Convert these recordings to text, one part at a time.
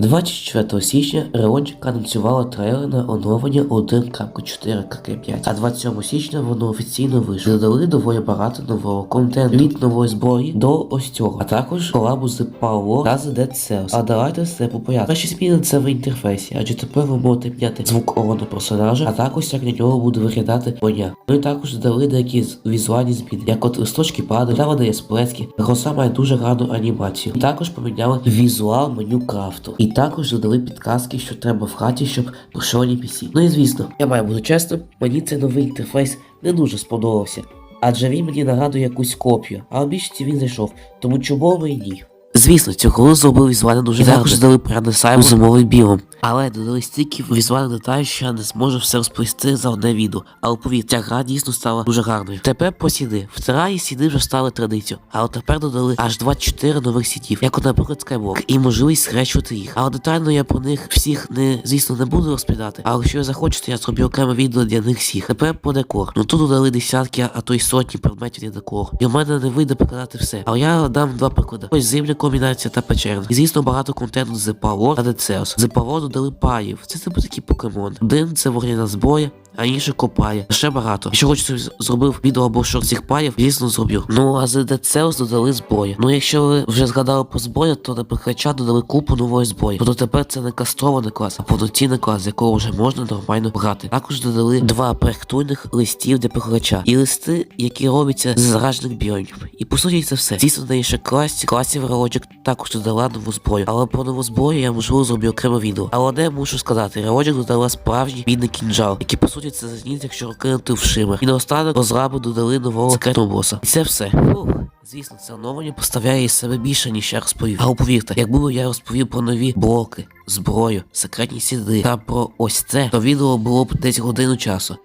24 січня Реончик анонсувала трейлер на оновлення 1.4.5, а 27 січня воно офіційно вийшло. Додали доволі багато нового контенту від нової зброї до ось цього, а також колабу з Power та з Dead Cells. А давайте все по порядку. Перші зміни це в інтерфейсі, адже тепер ви можете міняти звук огляду персонажа, а також як на нього буде виглядати броня. Ну і також додали деякі візуальні зміни, як от листочки падають, та видає сплески. Роса має дуже гарну анімацію. І також поміняли візуал меню крафту. І також додали підказки, що треба в хаті, щоб пройшов NPC. Ну і звісно, я маю бути чесним, мені цей новий інтерфейс не дуже сподобався. Адже він мені нагадує якусь копію, а обічці він зайшов, тому чому і ні. Звісно, цього зробили візуально дуже гарно. Також дали перенесаємо зимовим білом. Але додали стільки візуальних деталей, що я не зможу все розповісти за одне відео. Але повірте, гра дійсно стала дуже гарною. Тепер по сіди. В Тераї сіди вже стали традицією, але тепер додали аж 24 нових сітів, як наприклад, Skywalk, і можливість схрещувати їх. Але детально я про них всіх не, звісно, не буду розповідати. Але якщо я захочу, то я зроблю окреме відео для них всіх. Тепер по декор. Ну тут додали десятки, а то й сотні предметів для декору. І в мене не вийде показати все. Але я дам два приклади. Ось зимня комбінація та печерна. І звісно, багато контенту з Power та Децеус. З Power додали паїв. Це типу такі покемон. Один це вогняна зброя. А інше копає. Ще багато. Якщо хочете з- зробив відео або шорт цих паїв, звісно зроблю. Ну а Cells додали зброю. Ну якщо ви вже згадали про зброю, то на прикача додали купу нової зброї. Тобто тепер це не кастрований клас, а повноцінний клас, якого вже можна нормально грати. Також додали два проєктуйних листів для прикача. І листи, які робляться з заражених біомів. І по суті це все. Звісно, на інших класі, класів Релоджик також додала нову зброю. Але про нову зброю я можливо зроблю окреме відео. Але одне мушу сказати, Релоджик додала справжній бідний кінжал, який по суті це зніс, якщо кинути в шимер. І наостанок розраби додали нового секретного боса. І це все. Фух. Звісно, це оновлення поставляє із себе більше, ніж я розповів. Але повірте, якби я розповів про нові блоки, зброю, секретні сіди та про ось це, то відео було б десь годину часу.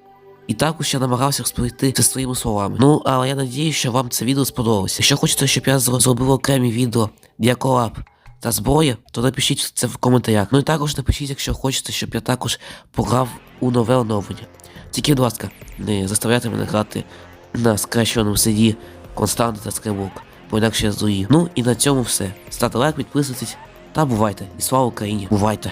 І також я намагався розповісти це своїми словами. Ну, але я надію, що вам це відео сподобалося. Якщо хочете, щоб я зробив окремі відео для колаб та зброї, то напишіть це в коментарях. Ну і також напишіть, якщо хочете, щоб я також пограв у нове оновлення. Тільки, будь ласка, не заставляйте мене грати на скращеному сиді Константа та Скривок, бо інакше я здурію. Ну і на цьому все. Ставте лайк, підписуйтесь та бувайте. І слава Україні! Бувайте!